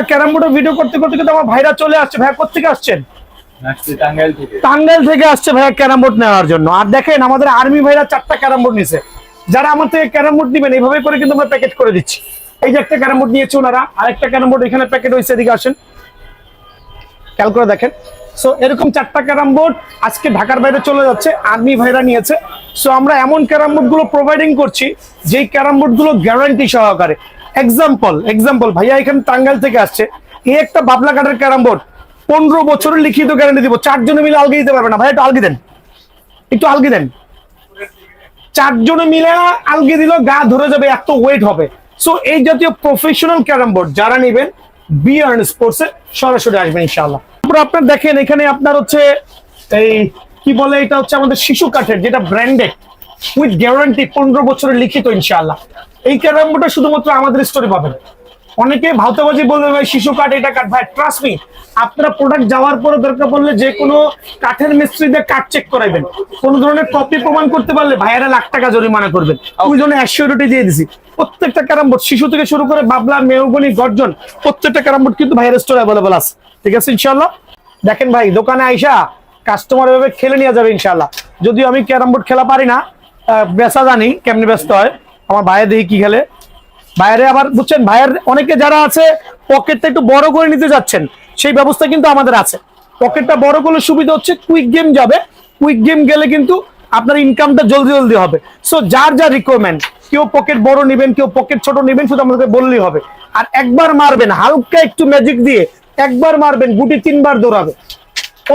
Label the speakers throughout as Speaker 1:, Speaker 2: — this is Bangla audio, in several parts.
Speaker 1: আলহামদুলিল্লাহ ক্যারাম বোর্ডের ভিডিও করতে করতে কিন্তু আমার ভাইরা চলে আসছে। ভাইয়া কোথেকে আসছেন?
Speaker 2: টাঙ্গাইল থেকে।
Speaker 1: আসছে ভাইয়া ক্যারাম বোর্ড নেওয়ার জন্য। আর দেখেন আমাদের আর্মি ভাইরা চারটা ক্যারাম বোর্ড নিছে। যারা আমার থেকে ক্যারাম বোর্ড নিবেন এইভাবে করে কিন্তু আমরা প্যাকেট করে দিচ্ছি। এই যে একটা ক্যারাম বোর্ড নিয়েছে ওনারা আরেকটা ক্যারাম বোর্ড এখানে প্যাকেট হয়েছে এদিকে আসেন। খেয়াল করে দেখেন। সো এরকম চারটা ক্যারাম বোর্ড আজকে ঢাকার বাইরে চলে যাচ্ছে আর্মি ভাইরা নিয়েছে। সো আমরা এমন ক্যারাম বোর্ডগুলো প্রোভাইডিং করছি যেই ক্যারাম বোর্ডগুলো গ্যারান্টি সহকারে। এক্সাম্পল এক্সাম্পল ভাইয়া এখানে টাঙ্গাইল থেকে আসছে। এই একটা বাবলা কাঠের ক্যারাম বোর্ড। পনেরো বছরের লিখিত গ্যারান্টি দিব। চারজনে মিলে আলগি দিতে পারবে না। ভাই একটু আলগি দেন। একটু আলগি দেন। চারজনে মিলে আলগি দিল, গা ধরে যাবে, এত ওয়েট হবে। সো এই জাতীয় প্রফেশনাল ক্যারাম বোর্ড, যারা নেবেন বি আর্ন স্পোর্টসে সরাসরি আসবেন ইনশাআল্লাহ। তারপর আপনার দেখেন, এখানে আপনার হচ্ছে এই কি বলে, এটা হচ্ছে আমাদের শিশু কাঠের, যেটা ব্র্যান্ডেড উইথ গ্যারান্টি পনেরো বছরের লিখিত ইনশাআল্লাহ। এই ক্যারাম বোর্ডটা শুধুমাত্র আমাদের স্টোরে পাবেন। অনেকে ভাউতাবাজি বলবে ভাই শিশু কাঠ এটা কাঠ ভাই ট্রাস্ট মি আপনারা প্রোডাক্ট যাওয়ার পরে দরকার পড়লে যে কোনো কাঠের মিস্ত্রিদের কাঠ চেক করাইবেন। কোন ধরনের কপি প্রমাণ করতে পারলে ভাইয়েরা লাখ টাকা জরিমানা করবেন। ওই জন্য অ্যাসিওরিটি দিয়ে দিছি। প্রত্যেকটা ক্যারাম বোর্ড শিশু থেকে শুরু করে বাবলা মেহগনি গর্জন প্রত্যেকটা ক্যারাম বোর্ড কিন্তু ভাইয়ের স্টোর অ্যাভেলেবল আছে। ঠিক আছে ইনশাল্লাহ দেখেন ভাই দোকানে আইসা কাস্টমার এভাবে খেলে নিয়ে যাবে ইনশাল্লাহ যদিও আমি ক্যারাম বোর্ড খেলা পারি না বেচা জানি কেমনি ব্যস্ত হয়। আমার ভাইয়া দেখি কি খেলে? বাইরে আবার বুঝছেন, ভাইয়ের অনেকে যারা আছে পকেটটা একটু বড় করে নিতে যাচ্ছেন, সেই ব্যবস্থা কিন্তু আমাদের আছে। পকেটটা বড় করলে সুবিধা হচ্ছে কুইক গেম যাবে। কুইক গেম গেলে কিন্তু আপনার ইনকামটা জলদি জলদি হবে। সো যার যা রিকোয়ারমেন্ট কেউ পকেট বড় নেবেন, কেউ পকেট ছোট নেবেন, শুধু আমাদেরকে বললেই হবে। আর একবার মারবেন, হালকা একটু ম্যাজিক দিয়ে একবার মারবেন, গুটি তিনবার দৌড়াবে।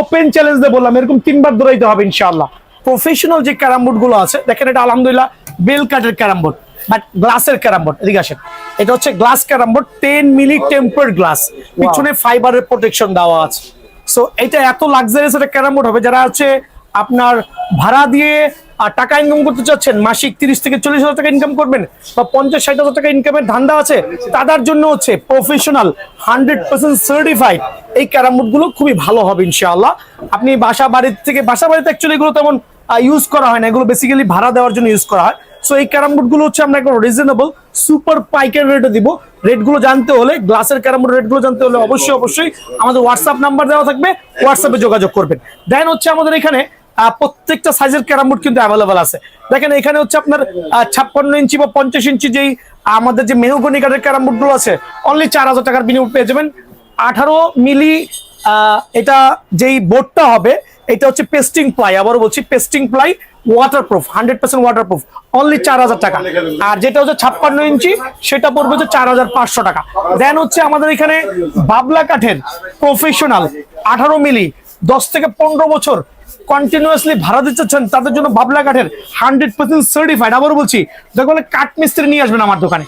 Speaker 1: ওপেন চ্যালেঞ্জ দিয়ে বললাম, এরকম তিনবার দৌড়াইতে হবে ইনশাআল্লাহ। প্রফেশনাল যে ক্যারাম বোর্ডগুলো আছে, দেখেন এটা আলহামদুলিল্লাহ, বেল কাঠের ক্যারাম বোর্ড। বাট গ্লাসের ক্যারাম বোর্ড এদিকে আসেন। এটা হচ্ছে glass carrom board ten milli tempered glass পিছনে ফাইবারের প্রোটেকশন দেওয়া আছে। সো এটা এত লাক্সারিয়াস একটা ক্যারাম বোর্ড হবে যারা হচ্ছে আপনার ভাড়া দিয়ে আর টাকা ইনকাম করতে চাচ্ছেন মাসিক তিরিশ থেকে চল্লিশ হাজার টাকা ইনকাম করবেন বা পঞ্চাশ ষাট হাজার টাকা ইনকামের ধান্দা আছে তাদের জন্য হচ্ছে প্রফেশনাল হান্ড্রেড পার্সেন্ট সার্টিফাইড এই ক্যারামগুলো খুবই ভালো হবে ইনশাআল্লাহ। আপনি বাসা বাড়ির থেকে বাসা বাড়িতে অ্যাকচুয়ালি এগুলো তেমন ইউজ করা হয় না এগুলো বেসিক্যালি ভাড়া দেওয়ার জন্য ইউজ করা হয়। সো এই ক্যারাম বোর্ডগুলো হচ্ছে আমরা একদম রিজনেবল সুপার পাইকারি রেটে দিব। রেটগুলো জানতে হলে গ্লাসের ক্যারাম বোর্ড রেটগুলো জানতে হলে অবশ্যই অবশ্যই আমাদের হোয়াটসঅ্যাপ নাম্বার দেওয়া থাকবে হোয়াটসঅ্যাপে যোগাযোগ করবেন। দেন হচ্ছে আমাদের এখানে প্রত্যেকটা সাইজের ক্যারাম বোর্ড কিন্তু অ্যাভেলেবল আছে। দেখেন এখানে হচ্ছে আপনার ছাপ্পান্ন ইঞ্চি বা পঞ্চাশ ইঞ্চি যেই আমাদের যে মেহগনি কাঠের ক্যারাম বোর্ডগুলো আছে অনলি চার হাজার টাকার বিনিয়োগ পেয়ে যাবেন। আঠারো মিলি এটা যেই বোর্ডটা হবে এটা হচ্ছে পেস্টিং প্লাই আবার বলছি pasting ply waterproof hundred percent waterproof only চার হাজার টাকা। আর যেটা হচ্ছে ছাপ্পান্ন ইঞ্চি, সেটা পড়বে হচ্ছে চার হাজার পাঁচশো টাকা। দেন হচ্ছে আমাদের এখানে বাবলা কাঠের প্রফেশনাল আঠারো মিলি, দশ থেকে পনেরো বছর কন্টিনিউয়াসলি ভাড়া দিচ্ছেন তাদের জন্য বাবলা কাঠের হান্ড্রেড পার্সেন্ট সার্টিফাইড আবার বলছি, দেখুন কাঠ মিস্ত্রি নিয়ে আসবেন আমার দোকানে।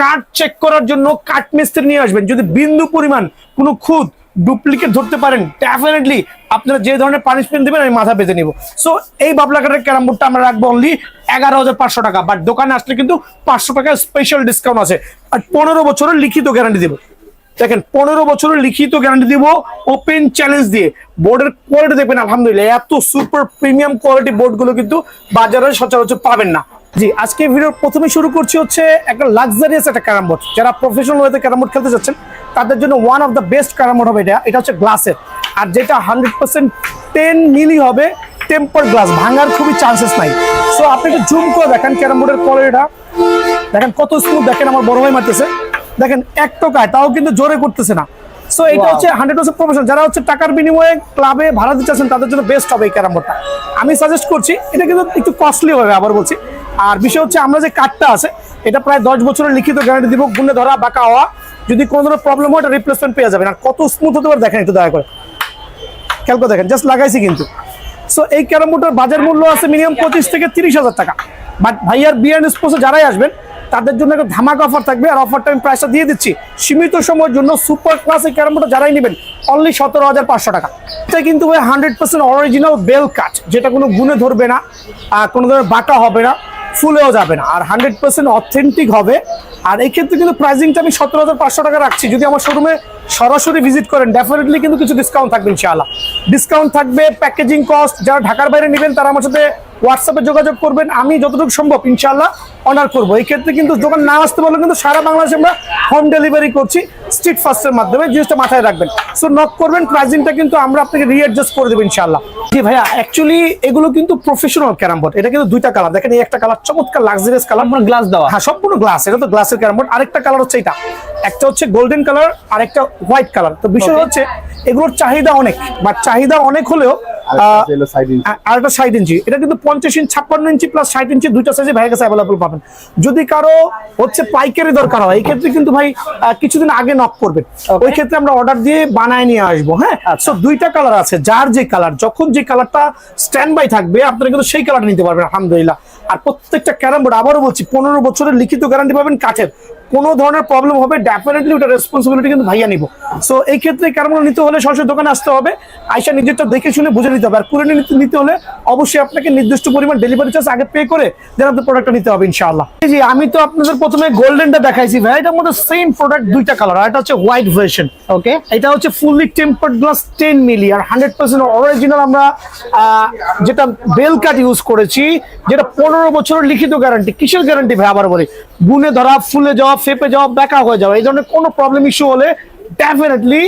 Speaker 1: কাঠ চেক করার জন্য কাঠ মিস্ত্রি নিয়ে আসবেন। যদি বিন্দু পরিমাণ কোনো খুদ ডুপ্লিকেট ধরতে পারেন ডেফিনেটলি আপনারা যে ধরনের পানিশমেন্ট দেবেন, আমি মাথা পেতে নিব। সো এই বাবলা কাঠের ক্যারাম বোর্ডটা আমরা রাখব অনলি এগারো হাজার পাঁচশো টাকা বাট দোকানে আসলে কিন্তু পাঁচশো টাকা স্পেশাল ডিসকাউন্ট আছে। আর পনেরো বছরের লিখিত গ্যারান্টি দেবো। দেখেন, পনেরো বছরের লিখিত গ্যারান্টি দিব ওপেন চ্যালেঞ্জ দিয়ে। বোর্ডের কোয়ালিটি দেখবেন, আলহামদুলিল্লাহ, এত সুপার প্রিমিয়াম কোয়ালিটি বোর্ডগুলো কিন্তু বাজারে সচরাচর পাবেন না। জি আজকে ভিডিও প্রথমে শুরু করছি হচ্ছে একটা লাক্সারিয়াস একটা ক্যারাম বোর্ড। যারা প্রফেশনাল ওয়েতে ক্যারাম বোর্ড খেলতে যাচ্ছেন তাদের জন্য one of the best carrom board হবে এটা। এটা হচ্ছে গ্লাসের আর যেটা হান্ড্রেড পার্সেন্ট টেন মিলি হবে টেম্পার গ্লাস ভাঙার খুবই চান্সেস নাই। সো আপনি একটু জুম করে দেখেন ক্যারাম বোর্ডের কোয়ালিটিটা দেখেন কত স্মুথ দেখেন আমার বড় ভাই মারতেছে। দেখেন এক টোকায় তাও কিন্তু জোরে করতেছে না। সো এটা হচ্ছে হান্ড্রেড পার্সেন্ট প্রফেশনাল যারা হচ্ছে টাকার বিনিময়ে ক্লাবে ভাড়া দিচ্ছেন তাদের জন্য বেস্ট হবে এই ক্যারাম বোর্ডটা। আমি সাজেস্ট করছি এটা কিন্তু একটু কস্টলি হবে আবার বলছি। আর বিষয় হচ্ছে আমরা যে কার্ডটা আছে, এটা প্রায় দশ বছরের লিখিত গ্যারান্টি দিব গুণে ধরা, বাঁকা হওয়া। যদি কোনো ধরনের প্রবলেম হয়, এটা রিপ্লেসমেন্ট পেয়ে যাবেন। আর কত স্মুথ হতে পারে, দেখেন একটু দয়া করে। খেয়াল করে দেখেন জাস্ট লাগাইছি কিন্তু। সো এই ক্যারাম বোর্ডের বাজার মূল্য আছে মিনিমাম পঁচিশ থেকে তিরিশ হাজার টাকা। বাট ভাইয়ার বিয়ার স্পোর্টসে যারাই আসবেন, তাদের জন্য একটা ধামাক অফার থাকবে। আর অফারটা আমি প্রাইসটা দিয়ে দিচ্ছি। সীমিত সময়ের জন্য সুপার ক্লাসের ক্যারাম বোর্ড যারাই নেবেন অনলি সতেরো হাজার পাঁচশো টাকা। এটা কিন্তু হান্ড্রেড পার্সেন্ট অরিজিনাল বেল কাট যেটা কোনো গুণে ধরবে না, আর কোনো ধরনের বাঁকা হবে না। ফুলেও যাবে না। আর হান্ড্রেড পার্সেন্ট অথেন্টিক হবে। আর এই ক্ষেত্রে কিন্তু প্রাইসিংটা আমি সতেরো হাজার পাঁচশো টাকা রাখছি। যদি আমার শোরুমে সরাসরি ভিজিট করেন ডেফিনেটলি কিন্তু কিছু ডিসকাউন্ট থাকবে ইনশাআল্লাহ। ডিসকাউন্ট থাকবে প্যাকেজিং কস্ট যারা ঢাকার বাইরে নেবেন, তারা আমার সাথে হোয়াটসঅ্যাপে যোগাযোগ করবেন। আমি যতটুকু সম্ভব ইনশাআল্লাহ অর্ডার করব। এই ক্ষেত্রে কিন্তু দোকান না আসতে পারলে কিন্তু সারা বাংলাদেশে আমরা হোম ডেলিভারি করছি। স্ট্রিট ফাস্টের মাধ্যমে জিনিসটা মাথায় রাখবেন। সো নক করবেন প্রাইজিংটা কিন্তু আমরা আপনাকে রিঅ্যাডজাস্ট করে দেবো ইনশাআল্লাহ। জি ভাইয়া অ্যাকচুয়ালি এগুলো কিন্তু প্রফেশনাল ক্যারাম বোর্ড এটা কিন্তু দুইটা কালার দেখেন এই একটা কালার চমৎকার লাক্সারিয়াস কালার
Speaker 3: মানে গ্লাস দেওয়া।
Speaker 1: হ্যাঁ সম্পূর্ণ গ্লাস এটা তো গ্লাসের ক্যারাম বোর্ড আরেকটা কালার হচ্ছে এটা। একটা হচ্ছে গোল্ডেন কালার আর একটা হোয়াইট কালার তো বিষয় হচ্ছে এগুলোর চাহিদা অনেক। বা চাহিদা অনেক হলেও আর একটা ষাট ইঞ্চি এটা কিন্তু পঞ্চাশ ইঞ্চি ছাপ্পান্ন ইঞ্চি প্লাস ষাট ইঞ্চি দুইটা সাইজে ভাইয়ের কাছে অ্যাভেলেবল পাবেন। যদি কারও হচ্ছে পাইকারি দরকার হয় এই ক্ষেত্রে কিন্তু ভাই কিছুদিন আগে নক করবেন ওই ক্ষেত্রে আমরা অর্ডার দিয়ে বানায় নিয়ে আসব হ্যাঁ? সো দুইটা কালার আছে যার যে কালার যখন যে কালারটা স্ট্যান্ড বাই থাকবে আপনারা কিন্তু সেই কালারটা নিতে পারবেন আলহামদুলিল্লাহ। আর প্রত্যেকটা ক্যারাম বোর্ড আবারও বলছি পনেরো বছরের লিখিত গ্যারান্টি পাবেন কাঠের। কোনো ধরনের প্রবলেম হবে ডেফিনেটলি ওটা রেসপন্সিবিলিটি কিন্তু ভাইয়া নিব। সো এই ক্ষেত্রে ক্যারামগুলো নিতে হলে সরাসরি দোকানে আসতে হবে আইসা নিজেরটা দেখে শুনে বুঝে নিতে হবে। আর পুরো নিতে হলে অবশ্যই আপনাকে নির্দিষ্ট পরিমাণ ডেলিভারি চার্জ আগে পে করে দেন আপনার প্রোডাক্টটা নিতে হবে ইনশাআল্লাহ। যে আমি তো আপনাদের প্রথমে গোল্ডেনটা দেখাইছি ভাই এটার মধ্যে সেম প্রোডাক্ট দুইটা কালার আর এটা হচ্ছে হোয়াইট ভার্সন
Speaker 3: ওকে
Speaker 1: এটা হচ্ছে fully tempered glass ten milli আর হান্ড্রেড পার্সেন্ট অরিজিনাল আমরা যেটা বেল কাট ইউজ করেছি যেটা পনেরো বছরের লিখিত গ্যারান্টি কিসের গ্যারান্টি ভাই? আবার বলি গুনে ধরা ফুলে যাওয়া ফেপে যাওয়া বেকা হয়ে যাওয়া এই ধরনের কোনো প্রবলেম ইস্যু হলে ডেফিনেটলি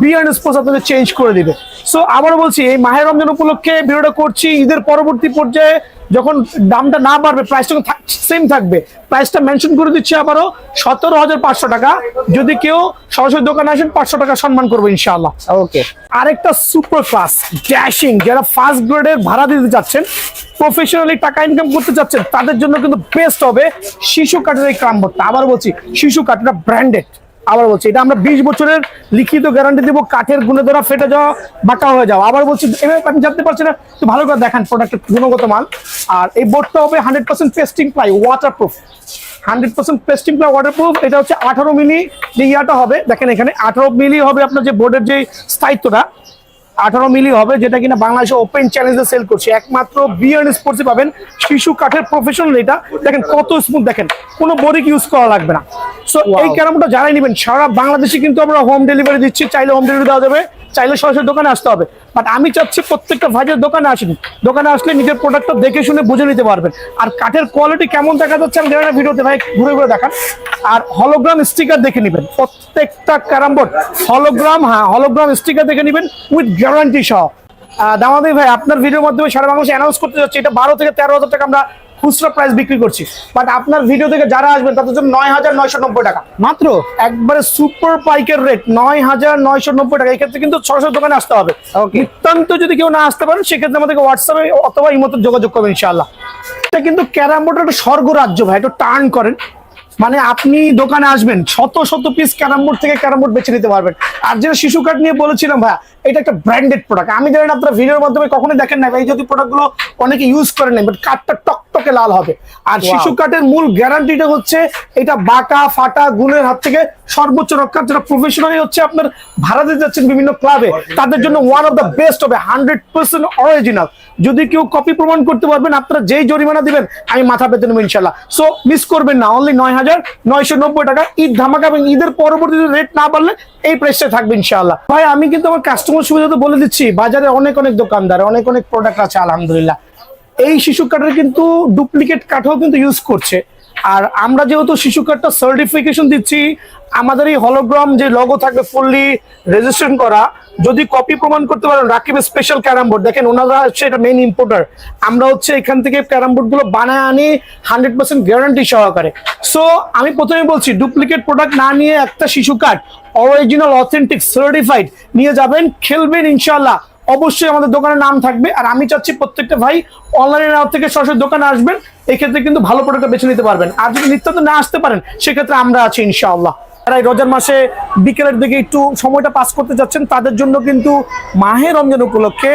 Speaker 1: বিয়ার স্পোর্টস আপনাদের চেঞ্জ করে দিবে। সো আবারও বলছি এই মাহের রমজান উপলক্ষে ভিডিওটা করছি ঈদের পরবর্তী পর্যায়ে যখন দামটা না বাড়বে প্রাইসটা সেম থাকবে। প্রাইসটা মেনশন করে দিচ্ছি আবারও সতেরো হাজার পাঁচশো টাকা। যদি কেউ সরাসরি দোকানে আসেন পাঁচশো টাকা সম্মান করব ইনশাআল্লাহ।
Speaker 3: ওকে
Speaker 1: আরেকটা সুপার ক্লাস ড্যাশিং যারা ফার্স্ট গ্রেডের ভাড়া দিতে যাচ্ছেন প্রফেশনালি টাকা ইনকাম করতে যাচ্ছেন তাদের জন্য কিন্তু বেস্ট হবে শিশু কাঠের এই ক্রামবোর্ডটা। আবার বলছি শিশু কাঠটা ব্র্যান্ডেড আবার বলছি, এটা আমরা বিশ বছরের লিখিত গ্যারান্টি দেবো, কাঠের গুণে ধরা ফেটে যাওয়া বাঁকা হয়ে যাওয়া। আবার বলছি, এভাবে আপনি জানতে পারছি না তো ভালো করে দেখান প্রোডাক্টের গুণগত মান। আর এই বোর্ডটা হবে hundred percent pasting ply water proof hundred percent pasting ply water proof এটা হচ্ছে আঠারো মিলি, যে ইয়াটা হবে, দেখেন এখানে আঠারো মিলি হবে আপনার যে বোর্ডের যে স্থায়িত্বটা। আঠারো মিলি হবে যেটা কিনা বাংলাদেশে ওপেন চ্যালেঞ্জে সেল করছে। একমাত্র বিয়ার স্পোর্টসে পাবেন শিশু কাঠের প্রফেশনাল এটা। দেখেন কত স্মুথ দেখেন কোনো বোরিক ইউজ করা লাগবে না। সো এই ক্যারামটা যারাই নেবেন সারা বাংলাদেশে কিন্তু আমরা হোম ডেলিভারি দিচ্ছি চাইলে হোম ডেলিভারি দেওয়া যাবে। চাইলে সরাসরি দোকানে আসতে হবে। বাট আমি চাচ্ছি প্রত্যেকটা ভাইয়ের দোকানে আসেন। দোকানে আসলে নিজের প্রোডাক্টটা দেখে শুনে বুঝে নিতে পারবেন। আর কাঠের কোয়ালিটি কেমন দেখা যাচ্ছে আমি জানি ভিডিওতে ভাই ঘুরে ঘুরে দেখান। আর হলোগ্রাম স্টিকার দেখে নেবেন। প্রত্যেকটা ক্যারাম বোর্ড হলোগ্রাম হ্যাঁ হলোগ্রাম স্টিকার দেখে নেবেন উইথ গ্যারান্টি সহ। দামাদি ভাই, আপনার ভিডিওর মাধ্যমে সারা বাংলাদেশে অ্যানাউন্স করতে যাচ্ছি। এটা বারো থেকে তেরো হাজার টাকা আমরা খুচরা প্রাইস বিক্রি করছি। বাট আপনার ভিডিও থেকে যারা আসবেন তাদের জন্য নয় হাজার নয়শো নব্বই টাকা।
Speaker 3: মাত্র
Speaker 1: একবারে সুপার পাইকের রেট নয় হাজার নয়শো নব্বই টাকা। এক্ষেত্রে কিন্তু ছশো দোকানে আসতে হবে।
Speaker 3: নিত্যান্ত
Speaker 1: নিতান্ত যদি কেউ না আসতে পারেন সেক্ষেত্রে আমাদেরকে হোয়াটসঅ্যাপে অথবা ইমতো যোগাযোগ করবেন ইনশাআল্লাহ। এটা কিন্তু ক্যারাম বোর্ডের একটা স্বর্গ রাজ্য ভাই একটু টার্ন করেন। মানে আপনি দোকানে আসবেন শত শত পিস ক্যারাম বোর্ড থেকে ক্যারাম বোর্ড বেছে নিতে পারবেন। আর যেটা শিশু কার্ড নিয়ে বলেছিলাম ভাই এটা একটা ব্র্যান্ডেড প্রোডাক্ট আমি জানি না আপনারা ভিডিওর মাধ্যমে কখনো দেখেন না এই যদি প্রোডাক্টগুলো অনেকে ইউজ করে নেন বাট কাঠটা টকটকে লাল হবে। আর শিশু কার্ডের মূল গ্যারান্টিটা হচ্ছে এটা বাঁকা ফাটা গুণের হাত থেকে সর্বোচ্চ রক্ষা যেটা প্রফেশনালি হচ্ছে আপনার ভাড়া দিতে যাচ্ছেন বিভিন্ন ক্লাবে তাদের জন্য ওয়ান অফ দ্য বেস্ট হবে হান্ড্রেড পার্সেন্ট অরিজিনাল যদি কেউ কপি প্রমাণ করতে পারবেন, আপনারা যেই জরিমানা দিবেন, আমি মাথা পেতে নেব ইনশাল্লাহ সো মিস করবেন না অনলি নয় হাজার নয়শো নব্বই টাকা, ঈদ ধামাকা এবং ঈদের পরবর্তীতে রেট না বাড়লে এই প্রাইসটা থাকবে ইনশাল্লাহ ভাই, আমি কিন্তু আমার কাস্টমার সুবিধা তো বলে দিচ্ছি, বাজারে অনেক অনেক দোকানদার, অনেক অনেক প্রোডাক্ট আছে, আলহামদুলিল্লাহ। এই শিশু কাঠের কিন্তু ডুপ্লিকেট কাঠও কিন্তু ইউজ করছে। আর আমরা যেহেতু শিশু কাঠটা সার্টিফিকেশন দিচ্ছি আমাদের এই হলোগ্রাম যে লগো থাকবে ফুললি রেজিস্ট্রেশন করা। যদি কপি প্রমাণ করতে পারেন, রাকিব স্পেশাল ক্যারাম বোর্ড দেখেন, ওনারা হচ্ছে এটা মেইন ইম্পোর্টার আমরা হচ্ছে এখান থেকে ক্যারাম বোর্ডগুলো বানায় আনি হান্ড্রেড পার্সেন্ট গ্যারান্টি সহকারে। সো আমি প্রথমে বলছি ডুপ্লিকেট প্রোডাক্ট না নিয়ে একটা শিশু কাঠ অরিজিনাল অথেন্টিক সার্টিফাইড নিয়ে যাবেন, খেলবেন ইনশাল্লাহ অবশ্যই আমাদের দোকানের নাম থাকবে। আর আমি চাচ্ছি প্রত্যেকটা ভাই অনলাইনে থেকে সরাসরি দোকানে আসবেন। এক্ষেত্রে কিন্তু ভালো প্রোডাক্ট বেছে নিতে পারবেন। আর যদি নিত্যান্ত না আসতে পারেন, সেক্ষেত্রে আমরা আছি ইনশাআল্লাহ। যারা রোজার মাসে বিকেলের দিকে একটু সময়টা পাস করতে যাচ্ছেন, তাদের জন্য কিন্তু মাহে রমজান উপলক্ষে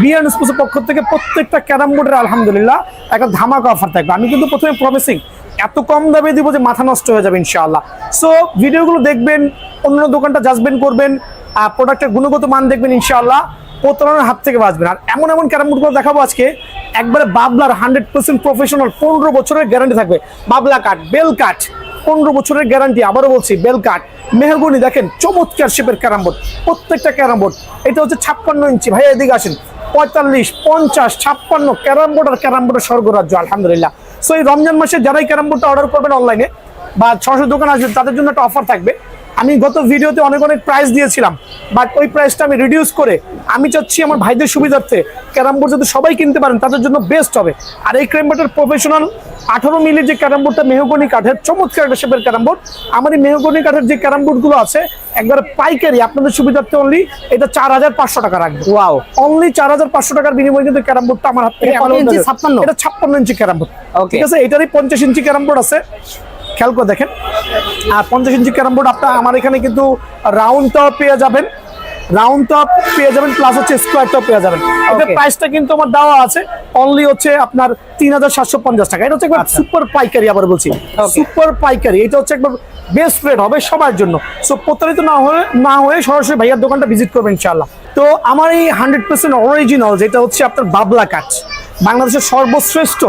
Speaker 1: বিয়ার স্পোর্টসের পক্ষ থেকে প্রত্যেকটা ক্যারাম বোর্ডের আলহামদুলিল্লাহ একটা ধামাকা অফার থাকবে। আমি কিন্তু প্রথমে প্রমিসিং এত কম দামে দিব যে মাথা নষ্ট হয়ে যাবে ইনশাআল্লাহ। সো ভিডিওগুলো দেখবেন অন্য দোকানটা জাজবেন করবেন, আর প্রোডাক্টের গুণগত মান দেখবেন ইনশাআল্লাহ, প্রতারণার হাত থেকে বাঁচবেন। আর এমন এমন ক্যারাম বোর্ডগুলো দেখাবো আজকে একবারে বাবলার হান্ড্রেড পার্সেন্ট প্রফেশনাল পনেরো বছরের গ্যারান্টি থাকবে। বাবলা কাঠ, বেল কাঠ, পনেরো বছরের গ্যারান্টি আবারও বলছি, বেল কাঠ। মেহগুনি দেখেন, চমৎকার শেপের ক্যারাম বোর্ড প্রত্যেকটা ক্যারাম বোর্ড এটা হচ্ছে ছাপ্পান্ন ইঞ্চি। ভাই, এদিকে আসেন, পঁয়তাল্লিশ, পঞ্চাশ, ছাপ্পান্ন ক্যারাম বোর্ড আর ক্যারাম বোর্ডের স্বর্গরাজ্য, আলহামদুলিল্লাহ। সো এই রমজান মাসে যারাই ক্যারাম বোর্ডটা অর্ডার করবেন অনলাইনে বা সরাসরি দোকান আসবেন, তাদের জন্য একটা অফার থাকবে। আমি গত ভিডিওতে অনেক অনেক প্রাইস দিয়েছিলাম বাট ওই প্রাইসটা আমি রিডিউস করে আমি চাচ্ছি আমার ভাইদের সুবিধার্থে ক্যারাম বোর্ড যাতে সবাই কিনতে পারেন তাদের জন্য বেস্ট হবে। আর এই ক্যারাম বোর্ডের প্রফেশনাল আঠারো মিলির যে ক্যারাম বোর্ডটা মেহগনি কাঠের চমৎকার একটা শেপের ক্যারাম বোর্ড আমার এই মেহগনি কাঠের যে ক্যারাম বোর্ডগুলো আছে একবারে পাইকারি আপনাদের সুবিধার্থে অনলি এটা চার হাজার পাঁচশো টাকা রাখবে।
Speaker 3: ওয়াও
Speaker 1: অনলি চার হাজার পাঁচশো টাকার বিনিময়ে কিন্তু ক্যারাম বোর্ডটা আমার হাত থেকে।
Speaker 3: 56?
Speaker 1: এটা ছাপ্পান্ন ইঞ্চি ক্যারাম বোর্ড। ঠিক আছে? এটারই পঞ্চাশ ইঞ্চি ক্যারাম বোর্ড আছে। খেয়াল করে দেখেন। আর পঞ্চাশ ইঞ্চি ক্যারাম বোর্ড আপনার আমার এখানে কিন্তু রাউন্ডটাও পেয়ে যাবেন। রাউন্ড টপ পেয়ে যাবেন প্লাস হচ্ছে স্কোয়ার টপ পেয়ে যাবেন। এটা প্রাইসটা কিন্তু আমার দেওয়া আছে। অনলি হচ্ছে আপনার তিন হাজার সাতশো পঞ্চাশ টাকা। এটা হচ্ছে একবার সুপার পাইকারি আবার বলছি। সুপার পাইকারি। এটা হচ্ছে একবার বেস্ট রেট হবে সবার জন্য। সো প্রতারিত না হয়ে না হয়ে সরাসরি ভাইয়ার দোকানটা ভিজিট করবেন ইনশাল্লাহ তো আমার এই হান্ড্রেড পার্সেন্ট অরিজিনাল যেটা হচ্ছে আপনার বাবলা কাঠ। বাংলাদেশের সর্বশ্রেষ্ঠ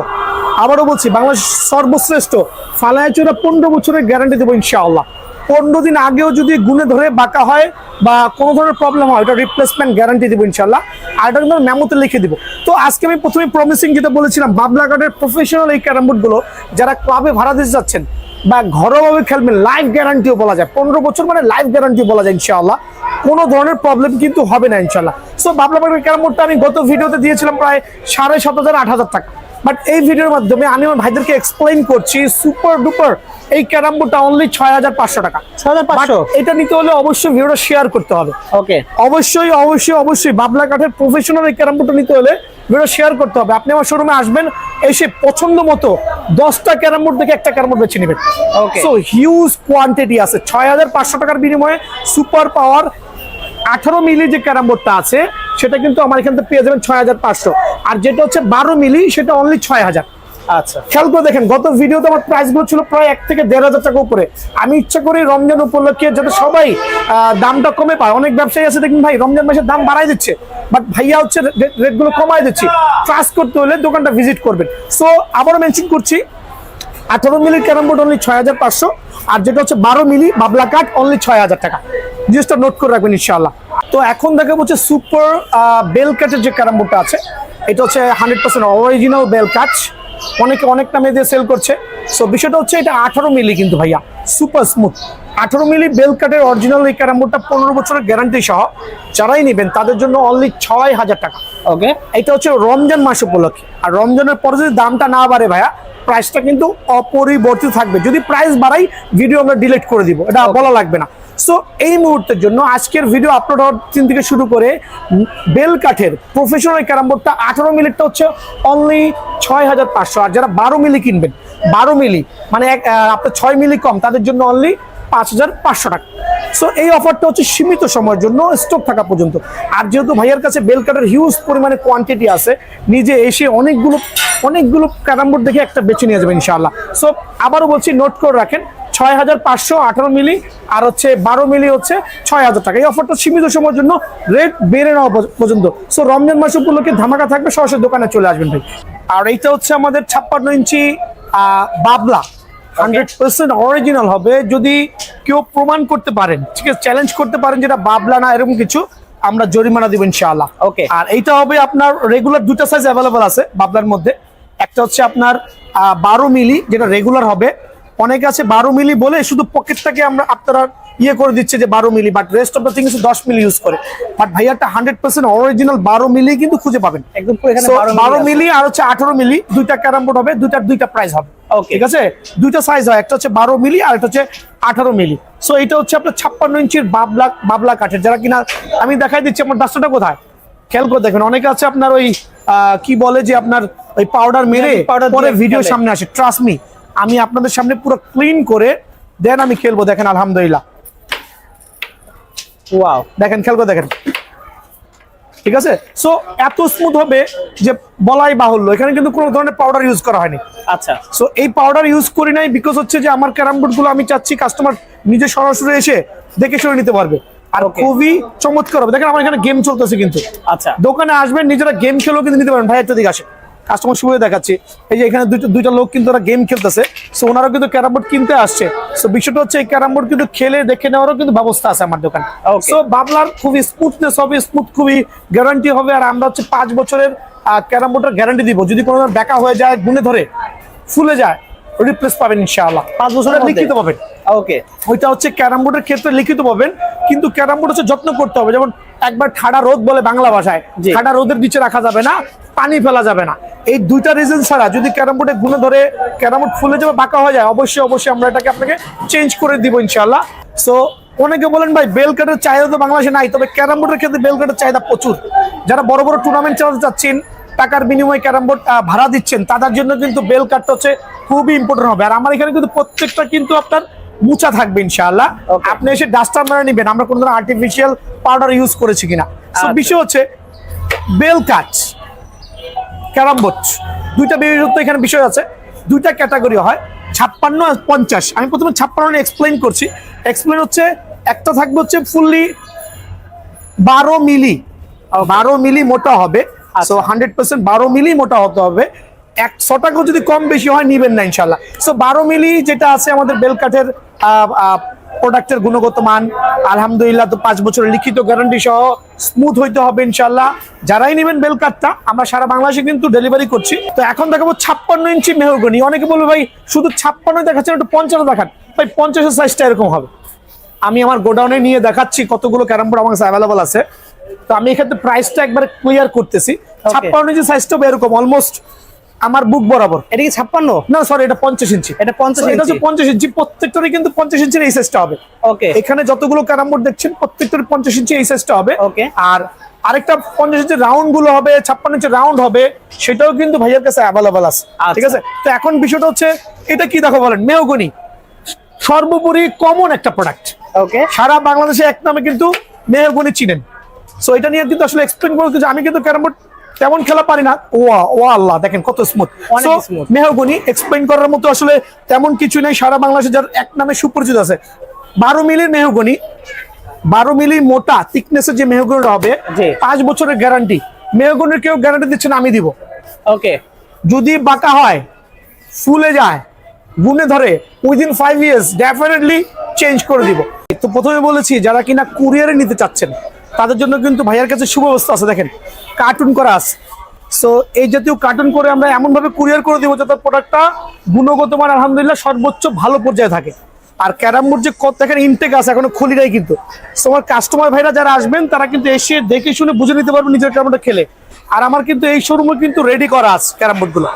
Speaker 1: আবারও বলছি, বাংলাদেশ সর্বশ্রেষ্ঠ ফালায়াচুরা পনেরো বছরের গ্যারান্টি দেবো ইনশাআল্লাহ। পনেরো দিন আগেও যদি গুণে ধরে বাঁকা হয় বা কোনো ধরনের প্রবলেম হয় এটা রিপ্লেসমেন্ট গ্যারান্টি দেবো ইনশাল্লাহ আর এটা কিন্তু মেমোতে লিখে দিব। তো আজকে আমি প্রথমে প্রমিসিং যেটা বলেছিলাম বাবলা কাঠের প্রফেশনাল এই ক্যারাম বোর্ডগুলো যারা ক্লাবে ভাড়া দিতে যাচ্ছেন বা ঘরোয়াভাবে খেলবেন লাইফ গ্যারান্টিও বলা যায়। পনেরো বছর মানে লাইফ গ্যারান্টি বলা যায় ইনশাআল্লাহ। কোনো ধরনের প্রবলেম কিন্তু হবে না ইনশাল্লাহ সো বাবলা কাঠের ক্যারাম বোর্ডটা আমি গত ভিডিওতে দিয়েছিলাম প্রায় সাড়ে সাত হাজার, আট হাজার টাকা। বাট এই ভিডিওর মাধ্যমে আমি আমার ভাইদেরকে এক্সপ্লেইন করছি সুপার ডুপার এই ক্যারাম বোর্ডটা অনলি ছয় হাজার পাঁচশো টাকা।
Speaker 3: 6500?
Speaker 1: But এটা নিতে হলে অবশ্যই ভিডিওটা শেয়ার করতে হবে।
Speaker 3: ওকে
Speaker 1: অবশ্যই অবশ্যই অবশ্যই বাবলা কাঠের প্রফেশনাল এই ক্যারাম বোর্ডটা নিতে হলে ভিডিও শেয়ার করতে হবে। আপনি আমার শোরুমে আসবেন এসে পছন্দ মতো দশটা ক্যারাম বোর্ড থেকে একটা ক্যারাম বোর্ড বেছে নেবেন. সো হিউজ কোয়ান্টিটি আছে। ছয় হাজার পাঁচশো টাকার বিনিময়ে সুপার পাওয়ার আঠারো মিলি যে ক্যারাম বোর্ডটা আছে সেটা কিন্তু আমার এখান থেকে পেয়ে যাবেন ছয় হাজার পাঁচশো। আর যেটা হচ্ছে বারো মিলি সেটা অনলি ছয় হাজার।
Speaker 3: আচ্ছা।
Speaker 1: খেয়াল করে দেখেন গত ভিডিওতে আমার প্রাইসগুলো ছিল প্রায় এক থেকে দেড় হাজার টাকা উপরে। আমি ইচ্ছা করি রমজান উপলক্ষে যাতে সবাই আহ, দামটা কমে পায়। অনেক ব্যবসায়ী আছে দেখুন ভাই রমজান মাসের দাম বাড়াই দিচ্ছে বাট ভাইয়া হচ্ছে রেটগুলো কমাই দিচ্ছে। ট্রাস্ট করতে হলে দোকানটা ভিজিট করবেন। সো আবারও মেনশন করছি আঠারো মিলির ক্যারাম বোর্ড অনলি ছয় হাজার পাঁচশো। আর যেটা হচ্ছে বারো মিলি বাবলা কাঠ অনলি ছয় হাজার টাকা। জিনিসটা নোট করে রাখবেন ইনশাআল্লাহ। তো এখন দেখা হচ্ছে সুপার বেল কাঠের যে ক্যারাম বোর্ডটা আছে এটা হচ্ছে হান্ড্রেড পার্সেন্ট অরিজিনাল বেল কাঠ অনেকে অনেক নামে দিয়ে সেল করছে। সো বিষয়টা হচ্ছে এটা আঠারো মিলি কিন্তু ভাইয়া সুপার স্মুথ আঠারো মিলি বেল কাঠের অরিজিনাল এই ক্যারাম বোর্ডটা পনেরো বছরের গ্যারান্টি সহ যারাই নেবেন তাদের জন্য অনলি ছয় হাজার টাকা।
Speaker 3: ওকে
Speaker 1: এটা হচ্ছে রমজান মাস উপলক্ষে। আর রমজানের পরে যদি দামটা না বাড়ে ভাইয়া প্রাইসটা কিন্তু অপরিবর্তিত থাকবে। যদি প্রাইস বাড়াই ভিডিও আমরা ডিলিট করে দিব। এটা বলা লাগবে না। সো এই মুহূর্তের জন্য আজকের ভিডিও আপলোড হওয়ার দিন থেকে শুরু করে বেল কাঠের প্রফেশনাল ক্যারাম বোর্ডটা আঠারো মিলিটটা হচ্ছে অনলি ছয় হাজার পাঁচশো। আর যারা বারো মিলি কিনবেন বারো মিলি মানে এক আপনার ছয় মিলি কম তাদের জন্য অনলি পাঁচ হাজার পাঁচশো টাকা। সো এই অফারটা হচ্ছে সীমিত সময়ের জন্য স্টক থাকা পর্যন্ত। আর যেহেতু ভাইয়ের কাছে বেল কাটার হিউজ পরিমাণে কোয়ান্টিটি আছে, নিজে এসে অনেকগুলো অনেকগুলো ক্যারাম বোর্ড দেখে একটা বেছে নিয়ে যাবে ইনশাআল্লাহ। সো আবারও বলছি নোট করে রাখেন, ছয় হাজার পাঁচশো আঠারো মিলি আর হচ্ছে বারো মিলি হচ্ছে ছয় হাজার টাকা। এই অফারটা সীমিত সময়ের জন্য রেট বেড়ে নেওয়া পর্যন্ত। সো রমজান মাস উপলক্ষে ধামাকা থাকবে, সরাসরি দোকানে চলে আসবেন ভাই। আর এইটা হচ্ছে আমাদের ছাপ্পান্ন ইঞ্চি বাবলা। হান্ড্রেড পার্সেন্ট অরিজিনাল হবে যদি কেউ প্রমাণ করতে পারেন ঠিক আছে চ্যালেঞ্জ করতে পারেন যেটা বাবলা না এরকম কিছু আমরা জরিমানা দিব ইনশাআল্লাহ।
Speaker 3: ওকে
Speaker 1: আর এইটা হবে আপনার রেগুলার দুটা সাইজ অ্যাভেলেবল আছে বাবলার মধ্যে। একটা হচ্ছে আপনার বারো মিলি যেটা রেগুলার হবে। অনেকে আছে বারো মিলি বলে শুধু পকেটটাকে আমরা আপনারা ইয়ে করে দিচ্ছে যে বারো milli but rest of the things দশ মিলি ইউজ করে। বাট ভাইয়াটা হান্ড্রেড পার্সেন্ট অরিজিনাল বারো মিলি কিন্তু খুঁজে পাবেন।
Speaker 3: একদম পুরো এখানে
Speaker 1: So,
Speaker 3: 12
Speaker 1: বারো মিলি আর হচ্ছে আঠারো মিলি দুইটা ক্যারাম বোর্ড হবে দুইটার দুইটা প্রাইস হবে। ঠিক আছে? দুইটা সাইজ হয় একটা হচ্ছে বারো মিলি আর একটা হচ্ছে আঠারো মিলি। সো এটা হচ্ছে আপনার ছাপ্পান্ন ইঞ্চির বাবলা বাবলা কাঠের। যারা কিনা আমি দেখাই দিচ্ছি আমার ডাস্টারটা কোথায়? খেয়াল করে দেখবেন অনেকে আছে আপনার ওই কি বলে যে আপনার ওই পাউডার মেরে পরে ভিডিও সামনে আসে। ট্রাস্ট মি আমি আপনাদের সামনে পুরো ক্লিন করে দেন আমি খেলব। দেখেন আলহামদুলিল্লাহ।
Speaker 3: ওয়াও
Speaker 1: দেখেন খেয়াল করে দেখেন। ঠিক আছে? সো এত স্মুথ হবে যে বলাই বাহুল্য। এখানে কিন্তু কোনো ধরনের পাউডার ইউজ করা হয়নি।
Speaker 3: আচ্ছা।
Speaker 1: সো এই পাউডার ইউজ করি নাই বিকজ হচ্ছে যে আমার ক্যারাম বোর্ডগুলো আমি চাচ্ছি কাস্টমার নিজে সরাসরি এসে দেখে শুনে নিতে পারবে। আর খুবই চমৎকার হবে। দেখেন আমার এখানে গেম চলতেছে কিন্তু।
Speaker 3: আচ্ছা।
Speaker 1: দোকানে আসবেন নিজেরা গেম খেলেও কিন্তু নিতে পারেন ভাই একটা দিকে আসে কাস্টমার সুবিধা দেখাচ্ছি। এই যে এখানে দুইটা দুইটা লোক কিন্তু ওরা গেম খেলতেছে। সো ওনারা কিন্তু ক্যারাম বোর্ড কিনতে আসছে। সো বিষয়টা হচ্ছে এই ক্যারাম বোর্ড কিন্তু খেলে দেখে নেওয়ারও কিন্তু ব্যবস্থা আছে আমার দোকানে। সো বাবলার খুবই স্মুথনেস হবে স্মুথ খুবই গ্যারান্টি হবে আর আমরা হচ্ছে পাঁচ বছরের ক্যারাম বোর্ডের গ্যারান্টি দিব। যদি কোনো ব্যাকা হয়ে যায় গুনে ধরে ফুলে যায় রিপ্লেস পাবেন ইনশাআল্লাহ।
Speaker 3: পাঁচ বছরের
Speaker 1: লিখিত পাবেন।
Speaker 3: ওকে
Speaker 1: ওইটা হচ্ছে ক্যারাম বোর্ডের ক্ষেত্রে লিখিত পাবেন কিন্তু ক্যারাম বোর্ড হচ্ছে যত্ন করতে হবে। যেমন একবার ঠাডা রোদ বলে বাংলা ভাষায়। ঠাডা রোদের নিচে রাখা যাবে না পানি ফেলা যাবে না। এই দুইটা রিজন ছাড়া যদি ক্যারাম বোর্ডে গুণে ধরে ক্যারাম বোর্ড ফুলে যাবে বাঁকা হয়ে যায় অবশ্যই অবশ্যই আমরা এটাকে আপনাকে চেঞ্জ করে দিব ইনশাল্লাহ সো অনেকে বলেন ভাই বেল কাটের চাহিদা তো বাংলাদেশে নাই তবে ক্যারাম বোর্ডের ক্ষেত্রে বেল কাটের চাহিদা প্রচুর। যারা বড় বড় টুর্নামেন্ট চালাতে চাচ্ছেন টাকার বিনিময়ে ক্যারাম বোর্ড ভাড়া দিচ্ছেন তাদের জন্য কিন্তু বেল কাটটা হচ্ছে খুবই ইম্পর্টেন্ট হবে। আর আমার এখানে কিন্তু প্রত্যেকটা কিন্তু আপনার মুচা থাকবে ইনশাআল্লাহ। আপনি এসে ডাস্টার মেরে নিবেন আমরা কোনো ধরনের আর্টিফিশিয়াল পাউডার ইউজ করেছি কিনা। সো
Speaker 3: আচ্ছা।
Speaker 1: বিষয় হচ্ছে বেল কাট ক্যারাম বোর্ড দুইটা বিশেষত্ব এখানে বিষয় আছে। দুইটা ক্যাটাগরি হয় ছাপ্পান্ন আর পঞ্চাশ। আমি প্রথমে ছাপ্পান্ন এক্সপ্লেন করছি। এক্সপ্লেন হচ্ছে একটা থাকবে হচ্ছে ফুললি বারো মিলি। বারো মিলি মোটা হবে। সো হান্ড্রেড পার্সেন্ট বারো মিলি মোটা হতে হবে। একশো টাকা যদি কম বেশি হয় নিবেন না ইনশাল্লাহ সো বারো মিলি যেটা আছে আমাদের বেলকাঠের প্রোডাক্টের গুণগত মান আলহামদুলিল্লাহ তো পাঁচ বছরের লিখিত গ্যারান্টি সহ স্মুথ হইতে হবে ইনশাল্লাহ যারাই নেবেন বেলকাটটা আমরা সারা বাংলাদেশে কিন্তু ডেলিভারি করছি। তো এখন দেখাবো ছাপ্পান্ন ইঞ্চি মেহগনি অনেকে বলবে ভাই শুধু ছাপ্পান্ন দেখাচ্ছেন একটু পঞ্চাশ দেখান। ভাই পঞ্চাশের সাইজটা এরকম হবে। আমি আমার গোডাউনে নিয়ে দেখাচ্ছি কতগুলো ক্যারাম বোর্ড আমার কাছে অ্যাভেলেবল আছে। তো আমি এক্ষেত্রে প্রাইসটা একবার ক্লিয়ার করতেছি। ছাপ্পান্ন ইঞ্চি সাইজটা এরকম অলমোস্ট আমার বুক বরাবর।
Speaker 3: এটা কি ছাপ্পান্ন?
Speaker 1: না সরি এটা পঞ্চাশ ইঞ্চি।
Speaker 3: এটা 50
Speaker 1: So, এটা হচ্ছে পঞ্চাশ ইঞ্চি প্রত্যেকটারই কিন্তু পঞ্চাশ ইঞ্চির এই সাইজটা হবে।
Speaker 3: ওকে
Speaker 1: এখানে যতগুলো ক্যারাম বোর্ড দেখছেন প্রত্যেকটার পঞ্চাশ ইঞ্চি এই সাইজটা হবে।
Speaker 3: ওকে
Speaker 1: আর আরেকটা পঞ্চাশ ইঞ্চি রাউন্ডগুলো হবে ছাপ্পান্ন ইঞ্চি রাউন্ড হবে সেটাও কিন্তু ভাইয়ের কাছে অ্যাভেলেবল আছে।
Speaker 3: আচ্ছা।
Speaker 1: ঠিক আছে? তো এখন বিষয়টা হচ্ছে এটা কি দেখো বলেন মেহগনি। সর্বোপরি কমন একটা প্রোডাক্ট
Speaker 3: ওকে
Speaker 1: সারা বাংলাদেশে এক নামে কিন্তু মেহগনি চিনেন। সো এটা নিয়ে কিন্তু আসলে এক্সপ্লেন করতে যে আমি কিন্তু ক্যারাম বোর্ড তেমন খেলা পারি না। ও ও আল্লাহ দেখেন কত স্মুথ। মেহগনি এক্সপ্লেন করার মতো আসলে তেমন কিছু নেই। সারা বাংলাদেশে যার এক নামে সুপরিচিত আছে। বারো মিলির মেহগনি বারো মিলি মোটা থিকনেসের যে মেহগনিটা হবে পাঁচ বছরের গ্যারান্টি মেহগনির কেউ গ্যারান্টি দিচ্ছে না আমি দিব।
Speaker 3: ওকে।
Speaker 1: যদি বাঁকা হয় ফুলে যায় গুনে ধরে within five years definitely change করে দিব। তো প্রথমে বলেছি যারা কিনা কুরিয়ারে নিতে চাচ্ছেন তাদের জন্য কিন্তু ভাইয়ার কাছে সুব্যবস্থা আছে দেখেন। কার্টুন করা আছে। সো এই জাতীয় কার্টুন করে আমরা এমনভাবে কুরিয়ার করে দিব যাতে প্রোডাক্টটা গুণগত মান, আলহামদুলিল্লাহ সর্বোচ্চ ভালো পর্যায়ে থাকে। আর ক্যারাম বোর্ড যে কত দেখেন ইনটেক আছে, এখনও খুলি নাই কিন্তু। সো আমার কাস্টমার ভাইরা যারা আসবেন, তারা কিন্তু এসে দেখে শুনে বুঝে নিতে পারবে নিজের ক্যারাম বোর্ডটা খেলে। আর আমার কিন্তু এই শোরুমে কিন্তু রেডি করা আছে ক্যারাম বোর্ডগুলো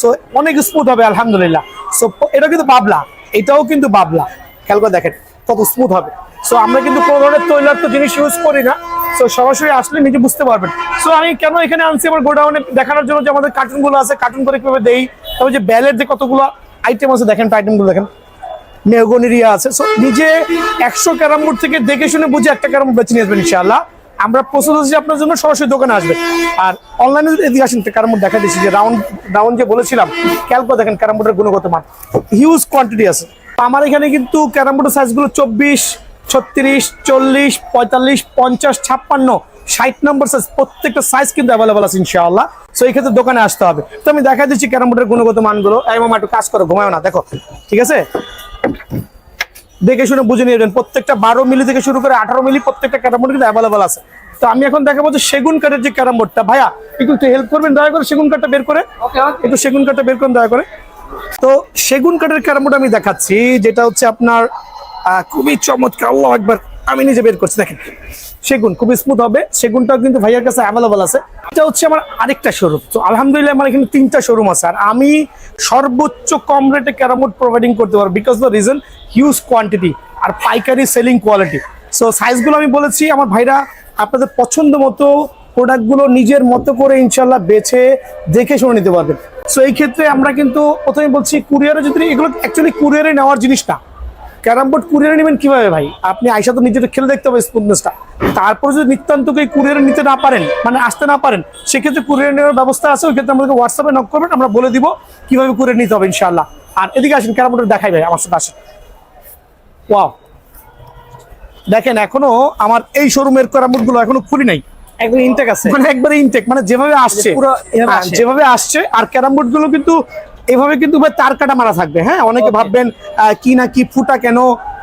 Speaker 1: সো অনেক স্মুথ হবে, আলহামদুলিল্লাহ। সো এটা কিন্তু বাবলা। এটাও কিন্তু বাবলা। খেয়াল করে দেখেন কত স্মুথ হবে। সো আমরা কিন্তু কোনো ধরনের তৈলাক্ত জিনিস ইউজ করি না। সো সরাসরি আসলে নিজে বুঝতে পারবেন। সো আমি কেন এখানে আনছি আমার গোডাউনে দেখানোর জন্য যে আমাদের কার্টুনগুলো আছে কার্টুন করে কীভাবে দেই তবে যে ব্যালের যে কতগুলো আইটেম আছে দেখেন আইটেমগুলো দেখেন। মেহগনিরিয়া আছে। সো নিজে একশো ক্যারাম বোর্ড থেকে দেখে শুনে বুঝে একটা ক্যারাম বেছে নিয়ে আসবেন, ইনশাআল্লাহ। আমরা প্রস্তুত আছি আপনার জন্য সরাসরি দোকানে আসবে। আর অনলাইনে এদিকে আসেন ক্যারাম বোর্ড দেখা দিচ্ছি যে রাউন্ড রাউন্ড যে বলেছিলাম খেয়াল করে দেখেন, ক্যারাম বোর্ডের গুণগত মান। হিউজ কোয়ান্টিটি আছে। আমার এখানে কিন্তু ক্যারাম বোর্ডের সাইজগুলো চব্বিশ ছত্রিশ চল্লিশ পঁয়তাল্লিশ পঞ্চাশ ছাপ্পান্ন ষাট নম্বর সাইজ প্রত্যেকটা সাইজ কিন্তু অ্যাভেলেবল আছে ইনশাআল্লাহ। সো এই ক্ষেত্রে দোকানে আসতে হবে। তো আমি দেখা দিচ্ছি ক্যারাম বোর্ডের গুণগত মানগুলো। মামা একটু কাজ করো ঘুমায় না দেখো। ঠিক আছে? দেখে শুনে বুঝে নিয়ে প্রত্যেকটা বারো মিলি থেকে শুরু করে আঠারো মিলি প্রত্যেকটা ক্যারাম বোর্ড কিন্তু অ্যাভেলেবল আছে। তো আমি এখন দেখাবো যে সেগুন কাঠের যে ক্যারাম বোর্ডটা ভাইয়া একটু একটু হেল্প করবেন দয়া করে সেগুন কাঠটা বের করে। একটু সেগুন কাঠটা বের করুন দয়া করে। তো সেগুন কাঠের ক্যারাম বোর্ড আমি দেখাচ্ছি যেটা হচ্ছে আপনার খুবই চমৎকার, আল্লাহ একবার আমি নিজে বের করছি, দেখেন। সেগুন, খুবই স্মুথ হবে। সেগুনটাও কিন্তু ভাইয়ার কাছে অ্যাভেলেবল আছে। এটা হচ্ছে আমার আরেকটা শোরুম তো আলহামদুলিল্লাহ আমার এখানে তিনটা শোরুম আছে। আর আমি সর্বোচ্চ কম রেটে ক্যারামোড প্রোভাইডিং করতে পারব because the reason huge quantity আর পাইকারি সেলিং কোয়ালিটি সো সাইজগুলো আমি বলেছি, আমার ভাইরা আপনাদের পছন্দ মতো প্রোডাক্টগুলো নিজের মতো করে ইনশাল্লাহ বেছে, দেখে শুনে নিতে পারবেন। সো এই ক্ষেত্রে আমরা কিন্তু প্রথমে বলছি কুরিয়ারে যদি, এগুলো অ্যাকচুয়ালি কুরিয়ারে নেওয়ার জিনিস না। ক্যারাম বোর্ড কুরিয়ারে নেবেন কীভাবে ভাই? আপনি আইসা তো নিজের খেলে দেখতে হবে স্মুথনেসটা তারপর যদি নিত্যান্তকে কুরিয়ারে নিতে না পারেন মানে আসতে না পারেন সেক্ষেত্রে কুরিয়ারে নেওয়ার ব্যবস্থা আছে ওই ক্ষেত্রে আমাদেরকে হোয়াটসঅ্যাপে নক করবেন আমরা বলে দিব কীভাবে কুরিয়ার নিতে হবে ইনশাল্লাহ আর এদিকে আসেন ক্যারাম বোর্ড দেখাই ভাই আমার সাথে আসেন। ওয়াও দেখেন এখনও আমার এই শোরুমের ক্যারাম বোর্ডগুলো এখনও খুলি নাই।
Speaker 3: একদম ইনটেক আছে।
Speaker 1: মানে একবারে ইনটেক মানে যেভাবে আসছে
Speaker 3: পুরো এভাবে
Speaker 1: হ্যাঁ,
Speaker 3: আসে।
Speaker 1: যেভাবে আসছে আর ক্যারাম বোর্ডগুলো কিন্তু এভাবে কিন্তু ভাই তার কাটা মারা থাকবে হ্যাঁ? অনেকে ভাববেন কি না কি ফুটা কেন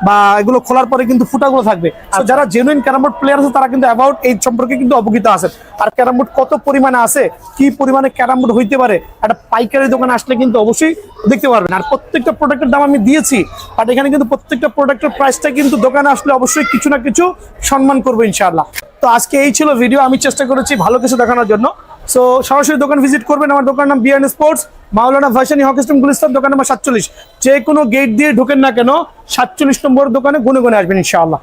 Speaker 1: বা এগুলো খোলার পরে কিন্তু ফুটাগুলো থাকবে। আর যারা জেনুইন ক্যারাম বোর্ড প্লেয়ার আছে তারা কিন্তু অ্যাবাউট এই সম্পর্কে কিন্তু অবগত আছেন। আর ক্যারাম বোর্ড কত পরিমাণে আছে কি পরিমাণে ক্যারাম বোর্ড হইতে পারে একটা পাইকারি দোকানে আসলে কিন্তু অবশ্যই দেখতে পারবেন। আর প্রত্যেকটা প্রোডাক্টের দাম আমি দিয়েছি বাট এখানে কিন্তু প্রত্যেকটা প্রোডাক্টের প্রাইসটা কিন্তু দোকানে আসলে অবশ্যই কিছু না কিছু সম্মান করব ইনশাআল্লাহ। তো আজকে এই ছিল ভিডিও আমি চেষ্টা করেছি ভালো কিছু দেখানোর জন্য। সো সরাসরি দোকান ভিজিট করবেন আমার দোকান নাম বিয়ান স্পোর্টস মাওলানা ভাসানি হকিস্টম গুলিস্তান দোকান নম্বর সাতচল্লিশ। যে কোনো গেট দিয়ে ঢোকেন না কেন, সাতচল্লিশ নম্বর দোকানে গুনে গুনে আসবেন ইনশাআল্লাহ।